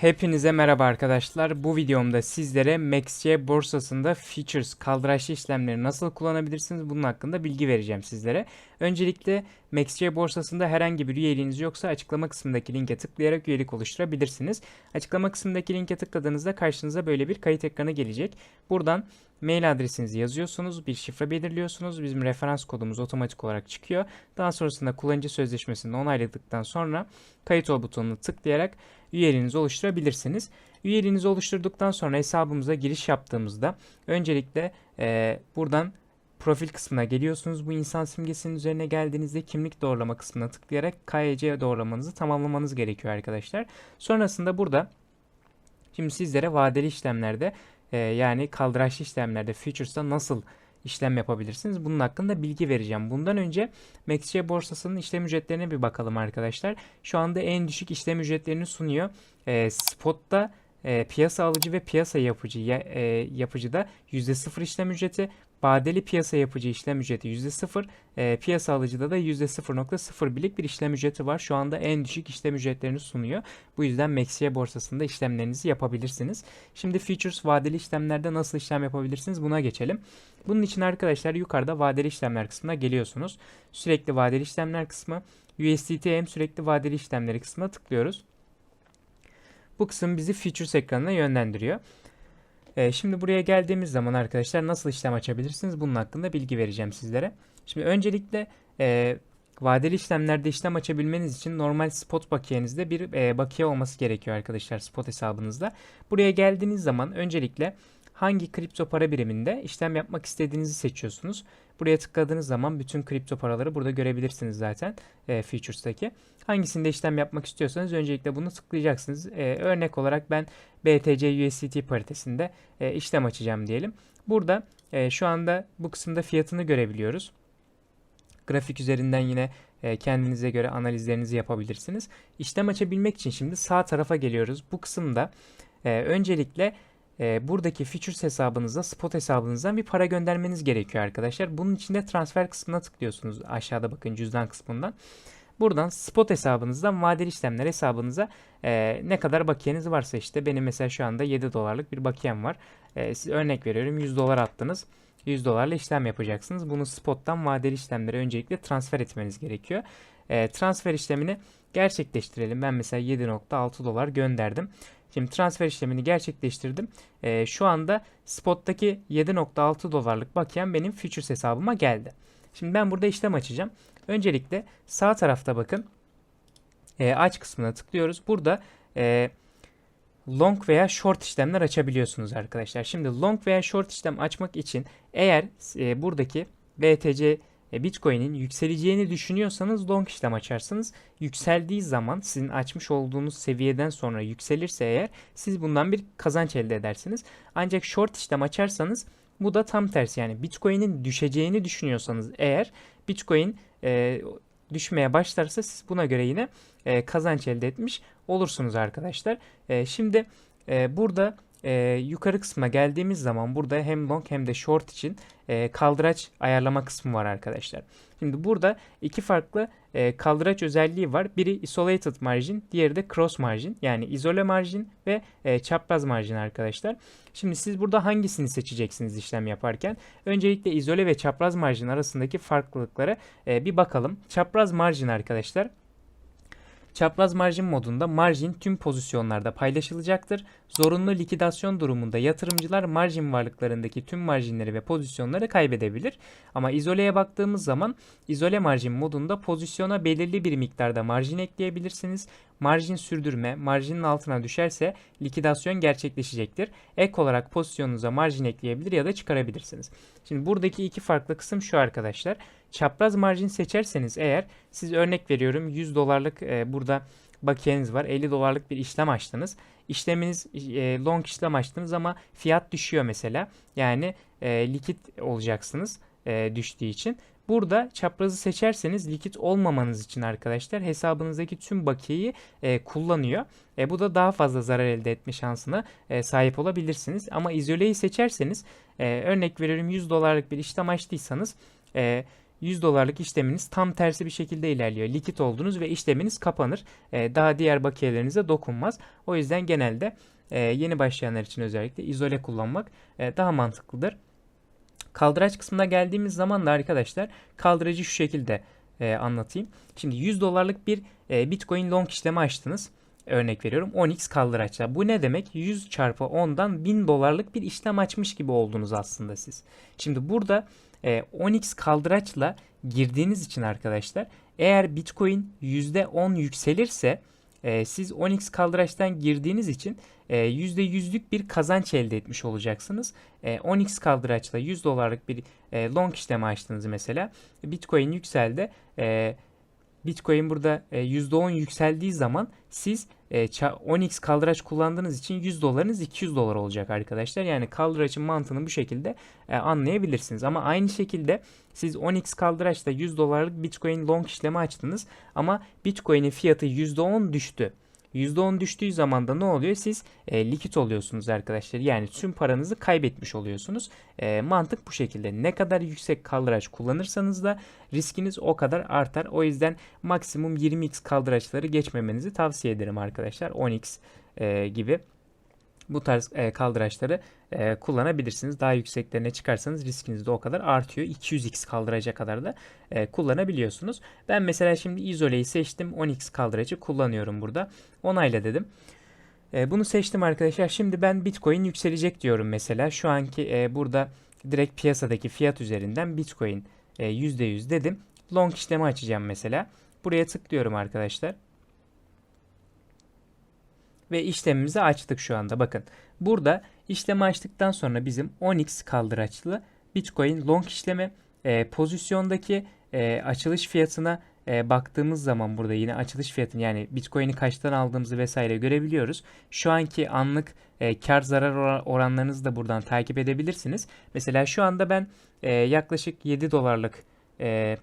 Hepinize merhaba arkadaşlar. Bu videomda sizlere MaxC borsasında futures kaldıraçlı işlemleri nasıl kullanabilirsiniz bunun hakkında bilgi vereceğim sizlere. Öncelikle MaxC borsasında herhangi bir üyeliğiniz yoksa açıklama kısmındaki linke tıklayarak üyelik oluşturabilirsiniz. Açıklama kısmındaki linke tıkladığınızda karşınıza böyle bir kayıt ekranı gelecek. Buradan mail adresinizi yazıyorsunuz, bir şifre belirliyorsunuz. Bizim referans kodumuz otomatik olarak çıkıyor. Daha sonrasında kullanıcı sözleşmesini onayladıktan sonra kayıt ol butonunu tıklayarak üyeliğinizi oluşturabilirsiniz. Üyeliğinizi oluşturduktan sonra hesabımıza giriş yaptığımızda öncelikle e, buradan profil kısmına geliyorsunuz. Bu insan simgesinin üzerine geldiğinizde kimlik doğrulama kısmına tıklayarak KYC doğrulamanızı tamamlamanız gerekiyor arkadaşlar. Sonrasında burada şimdi sizlere vadeli işlemlerde e, yani kaldıraçlı işlemlerde futures'ta nasıl işlem yapabilirsiniz. Bunun hakkında bilgi vereceğim. Bundan önce MaxC borsasının işlem ücretlerine bir bakalım arkadaşlar. Şu anda en düşük işlem ücretlerini sunuyor. E, spot'ta e, piyasa alıcı ve piyasa yapıcı ya, e, yapıcıda %0 işlem ücreti, vadeli piyasa yapıcı işlem ücreti %0, e, piyasa alıcıda da %0.01'lik bir işlem ücreti var. Şu anda en düşük işlem ücretlerini sunuyor. Bu yüzden Maxiye borsasında işlemlerinizi yapabilirsiniz. Şimdi futures vadeli işlemlerde nasıl işlem yapabilirsiniz buna geçelim. Bunun için arkadaşlar yukarıda vadeli işlemler kısmına geliyorsunuz. Sürekli vadeli işlemler kısmı USDT sürekli vadeli işlemleri kısmına tıklıyoruz. Bu kısım bizi Futures ekranına yönlendiriyor. Ee, şimdi buraya geldiğimiz zaman arkadaşlar nasıl işlem açabilirsiniz bunun hakkında bilgi vereceğim sizlere. Şimdi öncelikle e, vadeli işlemlerde işlem açabilmeniz için normal spot bakiyenizde bir e, bakiye olması gerekiyor arkadaşlar spot hesabınızda. Buraya geldiğiniz zaman öncelikle hangi kripto para biriminde işlem yapmak istediğinizi seçiyorsunuz. Buraya tıkladığınız zaman bütün kripto paraları burada görebilirsiniz zaten e, Futures'taki. Hangisinde işlem yapmak istiyorsanız öncelikle bunu tıklayacaksınız. E, örnek olarak ben BTC USDT paritesinde e, işlem açacağım diyelim. Burada e, şu anda bu kısımda fiyatını görebiliyoruz. Grafik üzerinden yine e, kendinize göre analizlerinizi yapabilirsiniz. İşlem açabilmek için şimdi sağ tarafa geliyoruz. Bu kısımda e, öncelikle e, buradaki futures hesabınıza spot hesabınızdan bir para göndermeniz gerekiyor arkadaşlar. Bunun için de transfer kısmına tıklıyorsunuz aşağıda bakın cüzdan kısmından. Buradan spot hesabınızdan vadeli işlemler hesabınıza e, ne kadar bakiyeniz varsa işte benim mesela şu anda 7 dolarlık bir bakiyem var. E, siz örnek veriyorum 100 dolar attınız. 100 dolarla işlem yapacaksınız. Bunu spottan vadeli işlemlere öncelikle transfer etmeniz gerekiyor. E, transfer işlemini gerçekleştirelim. Ben mesela 7.6 dolar gönderdim. Şimdi transfer işlemini gerçekleştirdim. E, şu anda spottaki 7.6 dolarlık bakiyem benim futures hesabıma geldi. Şimdi ben burada işlem açacağım. Öncelikle sağ tarafta bakın e, aç kısmına tıklıyoruz. Burada e, long veya short işlemler açabiliyorsunuz arkadaşlar. Şimdi long veya short işlem açmak için eğer e, buradaki BTC Bitcoin'in yükseleceğini düşünüyorsanız long işlem açarsınız. Yükseldiği zaman sizin açmış olduğunuz seviyeden sonra yükselirse eğer siz bundan bir kazanç elde edersiniz. Ancak short işlem açarsanız bu da tam tersi yani Bitcoin'in düşeceğini düşünüyorsanız eğer Bitcoin e, düşmeye başlarsa siz buna göre yine e, kazanç elde etmiş olursunuz arkadaşlar. E, şimdi e, burada e, yukarı kısma geldiğimiz zaman burada hem long hem de short için e, kaldıraç ayarlama kısmı var arkadaşlar. Şimdi burada iki farklı e, kaldıraç özelliği var. Biri isolated margin, diğeri de cross margin. Yani izole margin ve e, çapraz margin arkadaşlar. Şimdi siz burada hangisini seçeceksiniz işlem yaparken? Öncelikle izole ve çapraz margin arasındaki farklılıklara e, bir bakalım. Çapraz margin arkadaşlar Çapraz marjin modunda marjin tüm pozisyonlarda paylaşılacaktır. Zorunlu likidasyon durumunda yatırımcılar marjin varlıklarındaki tüm marjinleri ve pozisyonları kaybedebilir. Ama izoleye baktığımız zaman izole marjin modunda pozisyona belirli bir miktarda marjin ekleyebilirsiniz. Marjin sürdürme, marjinin altına düşerse likidasyon gerçekleşecektir. Ek olarak pozisyonunuza marjin ekleyebilir ya da çıkarabilirsiniz. Şimdi buradaki iki farklı kısım şu arkadaşlar. Çapraz marjin seçerseniz eğer siz örnek veriyorum 100 dolarlık e, burada bakiyeniz var. 50 dolarlık bir işlem açtınız. İşleminiz e, long işlem açtınız ama fiyat düşüyor mesela. Yani e, likit olacaksınız e, düştüğü için. Burada çaprazı seçerseniz likit olmamanız için arkadaşlar hesabınızdaki tüm bakiyeyi e, kullanıyor. E, bu da daha fazla zarar elde etme şansına e, sahip olabilirsiniz. Ama izoleyi seçerseniz e, örnek veriyorum 100 dolarlık bir işlem açtıysanız e, 100 dolarlık işleminiz tam tersi bir şekilde ilerliyor. Likit oldunuz ve işleminiz kapanır. E, daha diğer bakiyelerinize dokunmaz. O yüzden genelde e, yeni başlayanlar için özellikle izole kullanmak e, daha mantıklıdır. Kaldıraç kısmına geldiğimiz zaman da arkadaşlar kaldıracı şu şekilde e, anlatayım. Şimdi 100 dolarlık bir e, Bitcoin long işlemi açtınız. Örnek veriyorum 10x kaldıraçla. Bu ne demek? 100 çarpı 10'dan 1000 dolarlık bir işlem açmış gibi oldunuz aslında siz. Şimdi burada e, 10x kaldıraçla girdiğiniz için arkadaşlar eğer Bitcoin %10 yükselirse e, siz 10x kaldıraçtan girdiğiniz için e, %100'lük bir kazanç elde etmiş olacaksınız. E, 10x kaldıraçla 100 dolarlık bir e, long işlemi açtınız mesela. Bitcoin yükseldi. E, Bitcoin burada e, %10 yükseldiği zaman siz e, 10x kaldıraç kullandığınız için 100 dolarınız 200 dolar olacak arkadaşlar. Yani kaldıraçın mantığını bu şekilde e, anlayabilirsiniz. Ama aynı şekilde siz 10x kaldıraçla 100 dolarlık Bitcoin long işlemi açtınız ama Bitcoin'in fiyatı %10 düştü. %10 düştüğü zaman da ne oluyor? Siz e, likit oluyorsunuz arkadaşlar. Yani tüm paranızı kaybetmiş oluyorsunuz. E, mantık bu şekilde. Ne kadar yüksek kaldıraç kullanırsanız da riskiniz o kadar artar. O yüzden maksimum 20x kaldıraçları geçmemenizi tavsiye ederim arkadaşlar. 10x e, gibi bu tarz e, kaldıraçları e, kullanabilirsiniz. Daha yükseklerine çıkarsanız riskiniz de o kadar artıyor. 200x kaldıraca kadar da e, kullanabiliyorsunuz. Ben mesela şimdi izoleyi seçtim. 10x kaldıracı kullanıyorum burada. Onayla dedim. E, bunu seçtim arkadaşlar. Şimdi ben Bitcoin yükselecek diyorum mesela. Şu anki e, burada direkt piyasadaki fiyat üzerinden Bitcoin e, %100 dedim. Long işlemi açacağım mesela. Buraya tıklıyorum arkadaşlar ve işlemimizi açtık şu anda. Bakın burada işlemi açtıktan sonra bizim 10x kaldıraçlı Bitcoin long işlemi e, pozisyondaki e, açılış fiyatına e, baktığımız zaman burada yine açılış fiyatını yani Bitcoin'i kaçtan aldığımızı vesaire görebiliyoruz. Şu anki anlık e, kar zarar oranlarınızı da buradan takip edebilirsiniz. Mesela şu anda ben e, yaklaşık 7 dolarlık e,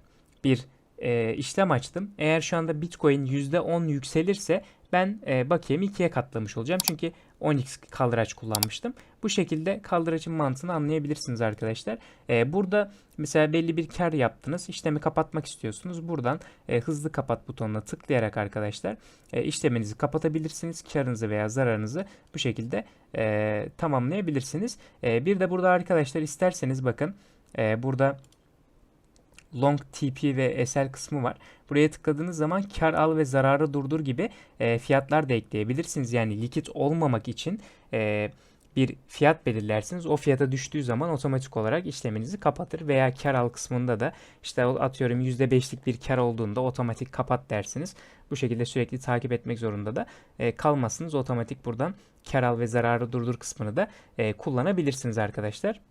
bir e, işlem açtım. Eğer şu anda Bitcoin %10 yükselirse ben e, bakiyemi ikiye katlamış olacağım. Çünkü 10x kaldıraç kullanmıştım. Bu şekilde kaldıracın mantığını anlayabilirsiniz arkadaşlar. E, burada mesela belli bir kar yaptınız. İşlemi kapatmak istiyorsunuz. Buradan e, hızlı kapat butonuna tıklayarak arkadaşlar e, işleminizi kapatabilirsiniz. Karınızı veya zararınızı bu şekilde e, tamamlayabilirsiniz. E, bir de burada arkadaşlar isterseniz bakın e, burada long TP ve SL kısmı var. Buraya tıkladığınız zaman kar al ve zararı durdur gibi e, fiyatlar da ekleyebilirsiniz. Yani likit olmamak için e, bir fiyat belirlersiniz. O fiyata düştüğü zaman otomatik olarak işleminizi kapatır veya kar al kısmında da işte atıyorum %5'lik bir kar olduğunda otomatik kapat dersiniz. Bu şekilde sürekli takip etmek zorunda da e, kalmazsınız. Otomatik buradan kar al ve zararı durdur kısmını da e, kullanabilirsiniz arkadaşlar.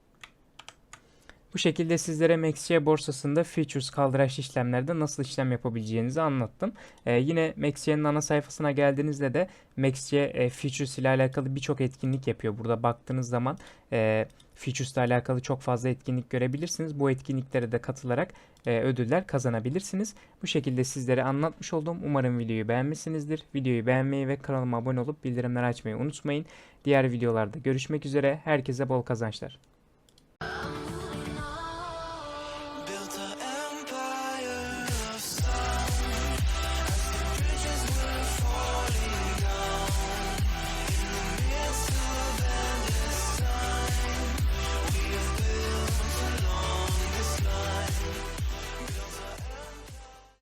Bu şekilde sizlere MaxC borsasında futures kaldıraçlı işlemlerde nasıl işlem yapabileceğinizi anlattım. Ee, yine MaxC'nin ana sayfasına geldiğinizde de MaxC e, futures ile alakalı birçok etkinlik yapıyor. Burada baktığınız zaman e, futures ile alakalı çok fazla etkinlik görebilirsiniz. Bu etkinliklere de katılarak e, ödüller kazanabilirsiniz. Bu şekilde sizlere anlatmış oldum. Umarım videoyu beğenmişsinizdir. Videoyu beğenmeyi ve kanalıma abone olup bildirimleri açmayı unutmayın. Diğer videolarda görüşmek üzere. Herkese bol kazançlar.